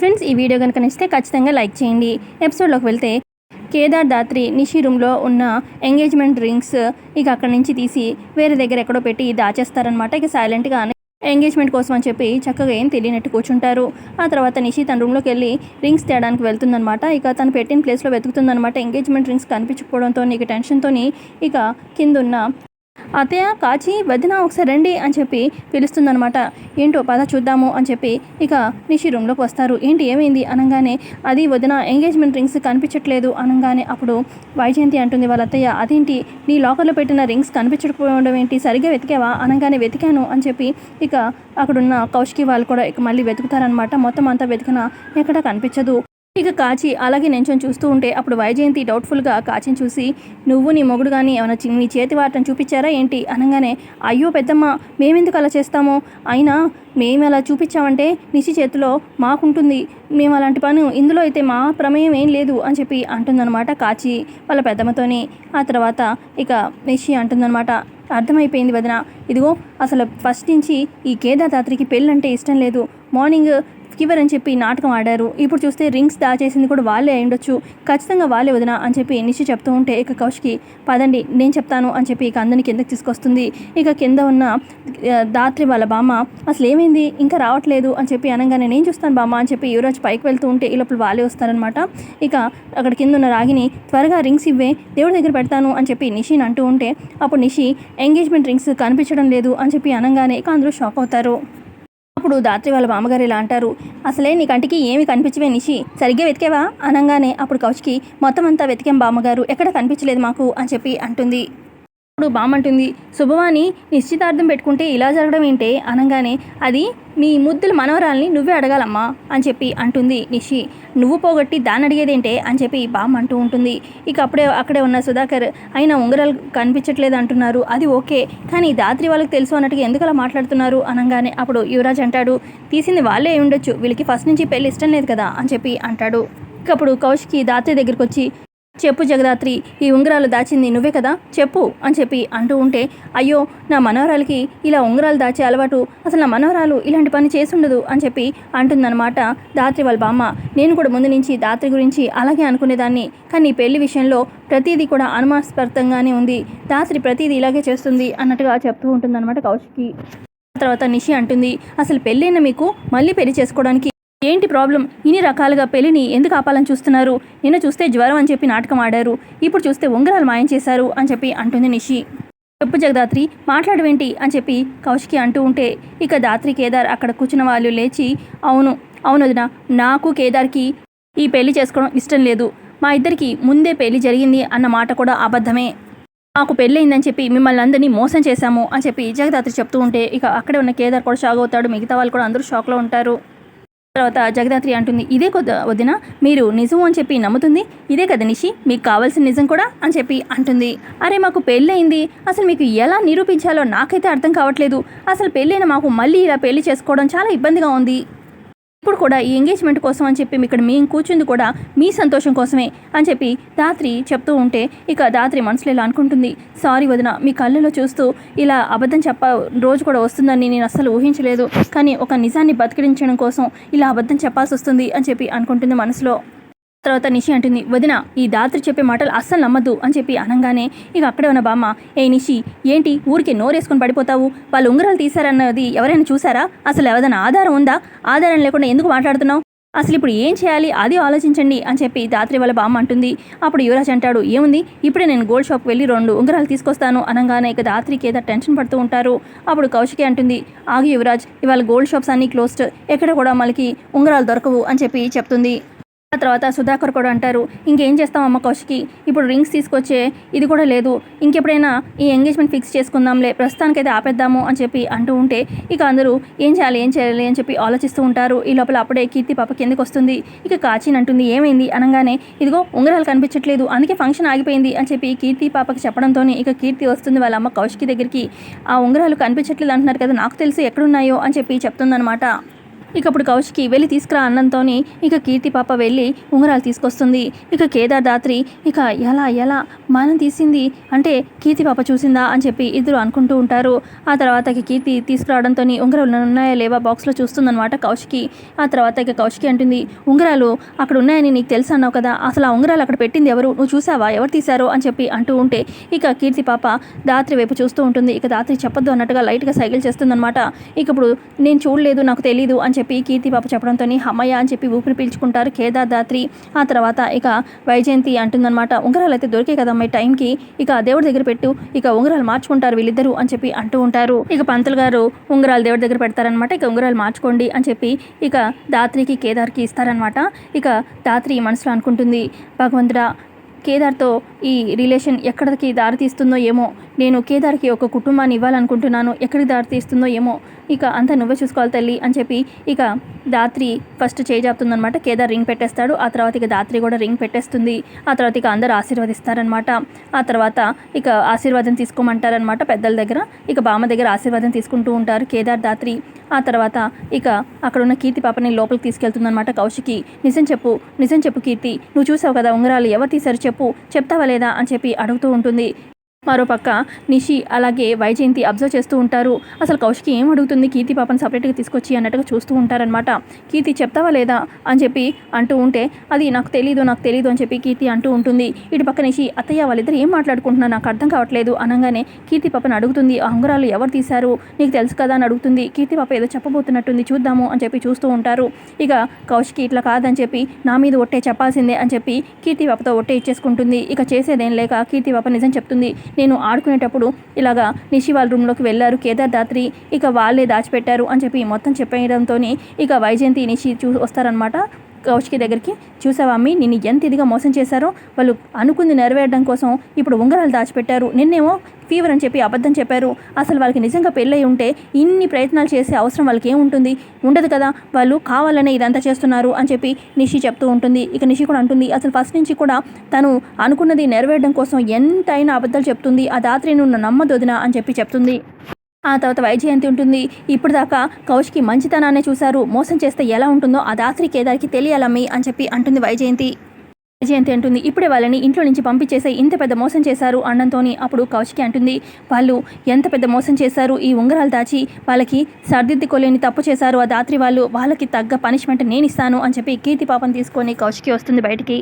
Friends ఈ video కనుక నచ్చితే ఖచ్చితంగా లైక్ చేయండి. ఎపిసోడ్లోకి వెళ్తే కేదార్ దాత్రి నిషి రూమ్లో ఉన్న ఎంగేజ్మెంట్ రింగ్స్ ఇక అక్కడి నుంచి తీసి వేరే దగ్గర ఎక్కడో పెట్టి దాచేస్తారనమాట ఇక సైలెంట్గా ఎంగేజ్మెంట్ కోసం అని చెప్పి చక్కగా ఏం తెలియనట్టు కూర్చుంటారు. ఆ తర్వాత నిషి తన రూమ్లోకి వెళ్ళి రింగ్స్ తేడానికి వెళ్తుందనమాట ఇక తను పెట్టిన ప్లేస్లో వెతుకుతుందనమాట ఎంగేజ్మెంట్ రింగ్స్ కనిపించకపోవడంతో ఇక టెన్షన్తో ఇక కిందున్న అత్తయ్య కాచి వదిన ఒకసారి రండి అని చెప్పి పిలుస్తుందనమాట ఏంటో పద చూద్దాము అని చెప్పి ఇక నిషి రూమ్లోకి వస్తారు. ఏంటి ఏమైంది? అనగానే అది వదిన ఎంగేజ్మెంట్ రింగ్స్ కనిపించట్లేదు అనగానే అప్పుడు వైజయంతి అంటుంది వాళ్ళ అత్తయ్య అదేంటి? నీ లాకర్లో పెట్టిన రింగ్స్ కనిపించకపోవడం ఏంటి? సరిగ్గా వెతికావా? అనగానే వెతికాను అని చెప్పి ఇక అక్కడున్న కౌశికి వాళ్ళు కూడా ఇక మళ్ళీ వెతుకుతారనమాట మొత్తం అంతా వెతికినా ఎక్కడ కనిపించదు. ఇక కాచి అలాగే నించొని చూస్తూ ఉంటే అప్పుడు వైజయంతి డౌట్ఫుల్గా కాచిని చూసి నువ్వు నీ మొగుడు కానీ ఏమైనా చి- నీ చేతి వాటం చూపించారా ఏంటి? అనగానే అయ్యో పెద్దమ్మ మేమెందుకు అలా చేస్తామో? అయినా మేము అలా చూపించామంటే నిశి చేతిలో మాకుంటుంది. మేము అలాంటి పని ఇందులో అయితే మా ప్రమేయం ఏం లేదు అని చెప్పి అంటుందన్నమాట కాచి వాళ్ళ పెద్దమ్మతోని. ఆ తర్వాత ఇక నిషి అంటుందన్నమాట అర్థమైపోయింది వదిన. ఇదిగో అసలు ఫస్ట్ నుంచి ఈ కేదాదాత్రికి పెళ్ళంటే ఇష్టం లేదు. మార్నింగ్ ఫీవర్ అని చెప్పి నాటకం ఆడారు. ఇప్పుడు చూస్తే రింగ్స్ దాచేసింది కూడా వాళ్ళే అయ్యుండొచ్చు ఖచ్చితంగా వాళ్ళే వదిన అని చెప్పి నిషి చెప్తూ ఉంటే ఇక కౌష్కి పదండి నేను చెప్తాను అని చెప్పి ఇక అందరిని కిందకి తీసుకొస్తుంది. ఇక కింద ఉన్న దాత్రి వాళ్ళ బామ్మ అసలు ఏమైంది? ఇంకా రావట్లేదు అని చెప్పి అనగానే నేను చూస్తాను బామ్మ అని చెప్పి యువరాజ్ పైకి వెళ్తూ ఉంటే ఈ లోపల వాళ్ళే వస్తారనమాట ఇక అక్కడ కింద ఉన్న రాగిని త్వరగా రింగ్స్ ఇవ్వే దేవుడి దగ్గర పెడతాను అని చెప్పి నిషిని అంటూ ఉంటే అప్పుడు నిషి ఎంగేజ్మెంట్ రింగ్స్ కనిపించడం లేదు అని చెప్పి అనగానే ఇక అందరూ షాక్ అవుతారు. అప్పుడు దాత్రి వాళ్ళ మామగారు ఇలా అంటారు అసలే నీ కంటికి ఏమి కనిపించవే నిషి సరిగ్గా వెతికేవా? అనగానే అప్పుడు కౌచికి మొత్తం అంతా వెతికాం బామ్మగారు ఎక్కడ కనిపించలేదు మాకు అని చెప్పి అంటుంది. అప్పుడు బామంటుంది అంటుంది శుభవాణి నిశ్చితార్థం పెట్టుకుంటే ఇలా జరగడం ఏంటే? అనగానే అది నీ ముద్దుల మనవరాల్ని నువ్వే అడగాలమ్మా అని చెప్పి అంటుంది నిషి. నువ్వు పోగొట్టి దాన్ని అడిగేదేంటే? అని చెప్పి బామ్మ అంటూ ఉంటుంది. ఇక అప్పుడే అక్కడే ఉన్న సుధాకర్ అయినా ఉంగరాలు కనిపించట్లేదు అంటున్నారు. అది ఓకే కానీ దాత్రి వాళ్ళకి తెలుసు అన్నట్టుగా ఎందుకు అలా మాట్లాడుతున్నారు? అనగానే అప్పుడు యువరాజ్ అంటాడు తీసింది వాళ్ళే ఉండొచ్చు. వీళ్ళకి ఫస్ట్ నుంచి పెళ్ళి ఇష్టం లేదు కదా? అని చెప్పి అంటాడు. ఇక అప్పుడు కౌశికి దాత్రి దగ్గరికి వచ్చి చెప్పు జగదాత్రి ఈ ఉంగరాలు దాచింది నువ్వే కదా? చెప్పు అని చెప్పి అంటూ ఉంటే అయ్యో నా మనవరాలకి ఇలా ఉంగరాలు దాచే అలవాటు అసలు నా మనవరాలు ఇలాంటి పని చేసుండదు అని చెప్పి అంటుందన్నమాట దాత్రి వాళ్ళ బామ్మ నేను కూడా ముందు నుంచి దాత్రి గురించి అలాగే అనుకునేదాన్ని కానీ ఈ పెళ్ళి విషయంలో ప్రతిదీ కూడా అనుమానాస్పదంగానే ఉంది. దాత్రి ప్రతిదీ ఇలాగే చేస్తుంది అన్నట్టుగా చెప్తూ ఉంటుందన్నమాట కౌశికి. తర్వాత నిషి అంటుంది అసలు పెళ్ళైన మీకు? మళ్ళీ పెళ్ళి చేసుకోవడానికి ఏంటి ప్రాబ్లం? ఇన్ని రకాలుగా పెళ్ళిని ఎందుకు ఆపాలని చూస్తున్నారు? నిన్న చూస్తే జ్వరం అని చెప్పి నాటకం ఆడారు. ఇప్పుడు చూస్తే ఉంగరాలు మాయం చేశారు అని చెప్పి అంటుంది నిషి. చెప్పు జగదాత్రి మాట్లాడవేంటి? అని చెప్పి కౌశికి అంటూ ఉంటే ఇక దాత్రి కేదార్ అక్కడ కూర్చున్న వాళ్ళు లేచి అవును అవును వదిన నాకు కేదార్కి ఈ పెళ్ళి చేసుకోవడం ఇష్టం లేదు. మా ఇద్దరికి ముందే పెళ్ళి జరిగింది అన్న మాట కూడా అబద్ధమే. నాకు పెళ్ళయిందని చెప్పి మిమ్మల్ని అందరినీ మోసం చేశాము అని చెప్పి జగదాత్రి చెప్తూ ఉంటే ఇక అక్కడే ఉన్న కేదార్ కూడా షాక్ అవుతాడు. మిగతా వాళ్ళు కూడా అందరూ షాక్లో ఉంటారు. తర్వాత జగదాత్రి అంటుంది ఇదే కొద్ద వదిన మీరు నిజం అని చెప్పి నమ్ముతుంది? ఇదే కదా నిషి మీకు కావాల్సిన నిజం కూడా? అని చెప్పి అంటుంది. అరే మాకు పెళ్ళయింది. అసలు మీకు ఎలా నిరూపించాలో నాకైతే అర్థం కావట్లేదు. అసలు పెళ్ళైన మాకు మళ్ళీ ఇలా పెళ్ళి చేసుకోవడం చాలా ఇబ్బందిగా ఉంది. ఇప్పుడు కూడా ఈ ఎంగేజ్మెంట్ కోసం అని చెప్పి ఇక్కడ మేము కూర్చుంది కూడా మీ సంతోషం కోసమే అని చెప్పి దాత్రి చెప్తూ ఉంటే ఇక దాత్రి మనసులో ఇలా అనుకుంటుంది సారీ వదిన మీ కళ్ళలో చూస్తూ ఇలా అబద్ధం చెప్ప రోజు కూడా వస్తుందని నేను అస్సలు ఊహించలేదు. కానీ ఒక నిజాన్ని బతికించడం కోసం ఇలా అబద్ధం చెప్పాల్సి వస్తుంది అని చెప్పి అనుకుంటుంది మనసులో. తర్వాత నిషి అంటుంది వదిన ఈ దాత్రి చెప్పే మాటలు అస్సలు నమ్మద్దు అని చెప్పి అనగానే ఇక అక్కడే ఉన్న బామ్మ. ఏ నిషి ఏంటి? ఊరికి నోరేసుకొని పడిపోతావు? వాళ్ళు ఉంగరాలు తీశారన్నది ఎవరైనా చూసారా అసలు ఏదైనా ఆధారం ఉందా? ఆధారం లేకుండా ఎందుకు మాట్లాడుతున్నావు? అసలు ఇప్పుడు ఏం చేయాలి? అది ఆలోచించండి అని చెప్పి దాత్రి వాళ్ళ బామ్మ అంటుంది. అప్పుడు యువరాజ్ అంటాడు ఏముంది? ఇప్పుడే నేను గోల్డ్ షాప్ వెళ్ళి రెండు ఉంగరాలు తీసుకొస్తాను అనగానే ఇక దాత్రికి ఏదో టెన్షన్ పడుతూ ఉంటారు. అప్పుడు కౌశికి అంటుంది ఆగి యువరాజ్ ఇవాళ గోల్డ్ షాప్స్ అన్నీ క్లోజ్డ్. ఎక్కడ కూడా మనకి ఉంగరాలు దొరకవు అని చెప్పి చెప్తుంది. ఆ తర్వాత సుధాకర్ కూడా అంటారు ఇంకేం చేస్తాం అమ్మ కౌశికి? ఇప్పుడు రింగ్స్ తీసుకొచ్చే ఇది కూడా లేదు. ఇంకెప్పుడైనా ఈ ఎంగేజ్మెంట్ ఫిక్స్ చేసుకుందాంలే ప్రస్తుతానికైతే ఆపేద్దాము అని చెప్పి అంటూ ఉంటే ఇక అందరూ ఏం చేయాలి ఏం చేయాలి అని చెప్పి ఆలోచిస్తూ ఉంటారు. ఈ లోపల అప్పుడే కీర్తి పాప కిందకి వస్తుంది. ఇక కాచిన్ అంటుంది ఏమైంది? అనగానే ఇదిగో ఉంగరాలు కనిపించట్లేదు. అందుకే ఫంక్షన్ ఆగిపోయింది అని చెప్పి కీర్తి పాపకి చెప్పడంతో ఇక కీర్తి వస్తుంది వాళ్ళ అమ్మ కౌశికి దగ్గరికి. ఆ ఉంగరాలు కనిపించట్లేదు అంటున్నారు కదా నాకు తెలుసు ఎక్కడున్నాయో అని చెప్పి చెప్తుందనమాట ఇక అప్పుడు కౌశికి వెళ్ళి తీసుకురా అన్నంతోని ఇక కీర్తి పాప వెళ్ళి ఉంగరాలు తీసుకొస్తుంది. ఇక కేదార్ దాత్రి ఇక ఎలా ఎలా మనం తీసింది? అంటే కీర్తి పాప చూసిందా అని చెప్పి ఇద్దరు అనుకుంటూ ఉంటారు. ఆ తర్వాత ఇక కీర్తి తీసుకురావడంతో ఉంగరాలు ఉన్నాయా లేవా బాక్స్లో చూస్తుందన్నమాట కౌశికి. ఆ తర్వాత ఇక కౌశికి అంటుంది ఉంగరాలు అక్కడ ఉన్నాయని నీకు తెలుసు అన్నావు కదా? అసలు ఆ ఉంగరాలు అక్కడ పెట్టింది ఎవరు? నువ్వు చూసావా? ఎవరు తీశారో? అని చెప్పి అంటూ ఉంటే ఇక కీర్తి పాప దాత్రి వైపు చూస్తూ ఉంటుంది. ఇక దాత్రి చెప్పొద్దు అన్నట్టుగా లైట్గా సైకిల్ చేస్తుందన్నమాట. ఇక ఇప్పుడు నేను చూడలేదు నాకు తెలియదు అని చెప్పి కీర్తి పాప చెప్పడంతో హమ్మయ్య అని చెప్పి ఊపిరి పీల్చుకుంటారు కేదార్ దాత్రి ఆ తర్వాత ఇక వైజయంతి అంటుందన్నమాట ఉంగరాలు అయితే దొరికే కదమ్మా టైంకి ఇక దేవుడి దగ్గర పెట్టు ఇక ఉంగరాలు మార్చుకుంటారు వీళ్ళిద్దరూ అని చెప్పి అంటూ ఉంటారు. ఇక పంతులు గారు ఉంగరాలు దేవుడి దగ్గర పెడతారనమాట ఇక ఉంగరాలు మార్చుకోండి అని చెప్పి ఇక దాత్రికి కేదార్కి ఇస్తారనమాట ఇక దాత్రి మనసులో అనుకుంటుంది భగవంతుడా కేదార్తో ఈ రిలేషన్ ఎక్కడికి దారి తీస్తుందో ఏమో నేను కేదార్కి ఒక కుటుంబాన్ని ఇవ్వాలనుకుంటున్నాను. ఎక్కడికి దారి తీస్తుందో ఏమో ఇక అంతా నువ్వే చూసుకోవాలి తల్లి అని చెప్పి ఇక దాత్రి ఫస్ట్ చేజాపుతుందనమాట కేదార్ రింగ్ పెట్టేస్తాడు. ఆ తర్వాత ఇక దాత్రి కూడా రింగ్ పెట్టేస్తుంది. ఆ తర్వాత ఇక అందరు ఆశీర్వదిస్తారనమాట ఆ తర్వాత ఇక ఆశీర్వాదం తీసుకోమంటారనమాట పెద్దల దగ్గర. ఇక బామ్మ దగ్గర ఆశీర్వాదం తీసుకుంటూ ఉంటారు కేదార్ దాత్రి. ఆ తర్వాత ఇక అక్కడ ఉన్న కీర్తి పాపని లోపలికి తీసుకెళ్తుందనమాట కౌశికి. నిజం చెప్పు నిజం చెప్పు కీర్తి. నువ్వు చూసావు కదా ఉంగరాలు ఎవరు తీశారు చెప్పు చెప్తావా లేదా అని చెప్పి అడుగుతూ ఉంటుంది. మరోపక్క నిషి అలాగే వైజయంతి అబ్జర్వ్ చేస్తూ ఉంటారు. అసలు కౌశికి ఏం అడుగుతుంది? కీర్తి పాపను సపరేట్గా తీసుకొచ్చి అన్నట్టుగా చూస్తూ ఉంటారనమాట కీర్తి చెప్తావా లేదా? అని చెప్పి అంటూ ఉంటే అది నాకు తెలీదు నాకు తెలీదు అని చెప్పి కీర్తి అంటూ ఉంటుంది. ఇటు పక్క నిషి అత్తయ్య వాళ్ళిద్దరు ఏం మాట్లాడుకుంటున్నారు నాకు అర్థం కావట్లేదు అనగానే కీర్తి పాపను అడుగుతుంది ఆ ఉంగరాలు ఎవరు తీశారు? నీకు తెలుసు కదా అని అడుగుతుంది. కీర్తి పాప ఏదో చెప్పబోతున్నట్టుంది చూద్దాము అని చెప్పి చూస్తూ ఉంటారు. ఇక కౌశికి ఇట్లా కాదని చెప్పి నా మీద ఒట్టే చెప్పాల్సిందే అని చెప్పి కీర్తి పాపతో ఒట్టే ఇచ్చేసుకుంటుంది. ఇక చేసేదేం లేక కీర్తి పాప నిజం చెప్తుంది. నేను ఆడుకునేటప్పుడు ఇలాగా నిషి వాళ్ళ రూమ్లోకి వెళ్ళారు. కేదార్దాత్రి ఇక వాళ్ళే దాచిపెట్టారు అని చెప్పి మొత్తం చెప్పేయడంతో ఇక వైజయంతి నిషి చూ వస్తారనమాట కౌశికి దగ్గరికి చూసావా అమ్మి నిన్ను ఎంత ఇదిగా మోసం చేశారో? వాళ్ళు అనుకుంది నెరవేరడం కోసం ఇప్పుడు ఉంగరాలు దాచిపెట్టారు. నిన్నేమో ఫీవర్ అని చెప్పి అబద్ధం చెప్పారు. అసలు వాళ్ళకి నిజంగా పెళ్ళై ఉంటే ఇన్ని ప్రయత్నాలు చేసే అవసరం వాళ్ళకి ఏముంటుంది ఉండదు కదా వాళ్ళు కావాలనే ఇదంతా చేస్తున్నారు అని చెప్పి నిషి చెప్తూ ఉంటుంది. ఇక నిషి కూడా అంటుంది అసలు ఫస్ట్ నుంచి కూడా తను అనుకున్నది నెరవేరడం కోసం ఎంతైనా అబద్ధాలు చెప్తుంది. ఆ దాత్రి నువ్వు నమ్మదొదినా అని చెప్పి చెప్తుంది. ఆ తర్వాత వైజయంతి ఉంటుంది. ఇప్పుడు దాకా కౌశికి మంచితనాన్ని చూశారు. మోసం చేస్తే ఎలా ఉంటుందో ఆ దాత్రి కేదార్కి తెలియాలమ్మి అని చెప్పి అంటుంది వైజయంతి. వైజయంతి అంటుంది ఇప్పుడే వాళ్ళని ఇంట్లో నుంచి పంపించేసే ఇంత పెద్ద మోసం చేశారు అన్నంతోని అప్పుడు కౌశికి అంటుంది వాళ్ళు ఎంత పెద్ద మోసం చేశారు ఈ ఉంగరాలు దాచి వాళ్ళకి సర్దిద్దుకోలేని తప్పు చేశారు ఆ దాత్రి వాళ్ళు వాళ్ళకి తగ్గ పనిష్మెంట్ నేను ఇస్తాను అని చెప్పి కీర్తి పాపం తీసుకొని కౌశికి వస్తుంది బయటికి.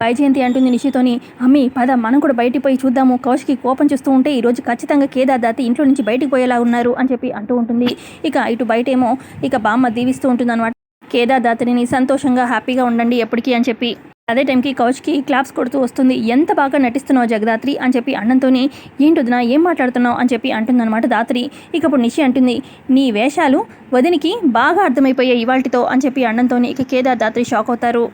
వైజయంతి అంటుంది నిషితోని అమ్మి పద మనం కూడా బయటికి పోయి చూద్దాము. కౌశికి కోపం చూస్తూ ఉంటే ఈరోజు ఖచ్చితంగా కేదార్ దాతి ఇంట్లో నుంచి బయటికి పోయేలా ఉన్నారు అని చెప్పి అంటూ ఉంటుంది. ఇక ఇటు బయటేమో ఇక బామ్మ దీవిస్తూ ఉంటుంది అనమాట కేదార్ దాతిని సంతోషంగా హ్యాపీగా ఉండండి ఎప్పటికీ అని చెప్పి. అదే టైంకి కౌచ్కి క్లాప్స్ కొడుతూ వస్తుంది ఎంత బాగా నటిస్తున్నావు జగదాత్రి అని చెప్పి అన్నంతోని ఏంటొదినా ఏం మాట్లాడుతున్నావు అని చెప్పి అంటుందన్నమాట దాత్రి. ఇక ఇప్పుడు నిషి అంటుంది నీ వేషాలు వదినికి బాగా అర్థమైపోయాయి ఇవాల్టితో అని చెప్పి అన్నంతోని ఇక కేదార్ దాత్రి షాక్ అవుతారు.